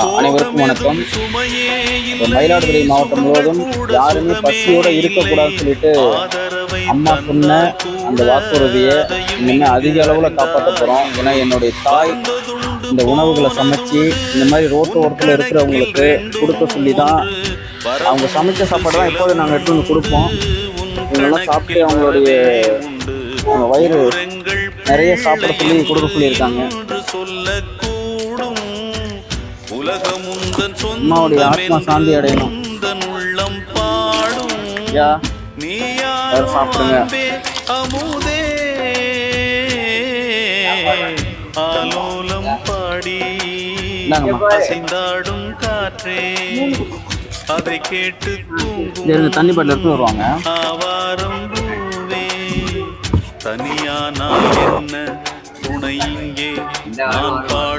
அனைவருக்கும் வணக்கம். இப்போ மயிலாடுதுறை மாவட்டம் முழுவதும் யாருமே பசியோட இருக்கக்கூடாதுன்னு சொல்லிட்டு அம்மா சொன்ன அந்த வாக்குறுதியை இன்னும் அதிக அளவில் காப்பாற்ற போகிறோம் ஏன்னா என்னுடைய தாய் இந்த உணவுகளை சமைச்சு இந்த மாதிரி ரோட்டு ஓரத்தில் இருக்கிறவங்களுக்கு கொடுக்க சொல்லி தான் அவங்க சமைச்ச சாப்பாடு தான் எப்போதும் நாங்கள் எடுத்து வந்து கொடுப்போம். இவங்கெல்லாம் சாப்பிட்டு அவங்களுடைய அவங்க வயிறு நிறைய சாப்பிட சொல்லி கொடுக்க சொல்லியிருக்காங்க. உலகமுந்தன் அம்மாவுடைய ஆத்மா சாந்தி அடையணும். சொந்தன் உள்ளம் பாடும். யா நீ எல்லாரும் சாப்பிடுங்க. அமுதே. ஆலோலம் பாடி. அசைந்தாடும் காற்றே. அதை கேட்டு தூங்கும் தண்ணி பாட்டில் எடுத்து வருவாங்க. ஆவாரம் பூவே. தனியானால் என்ன? துணை இங்கே. நான் பாடும்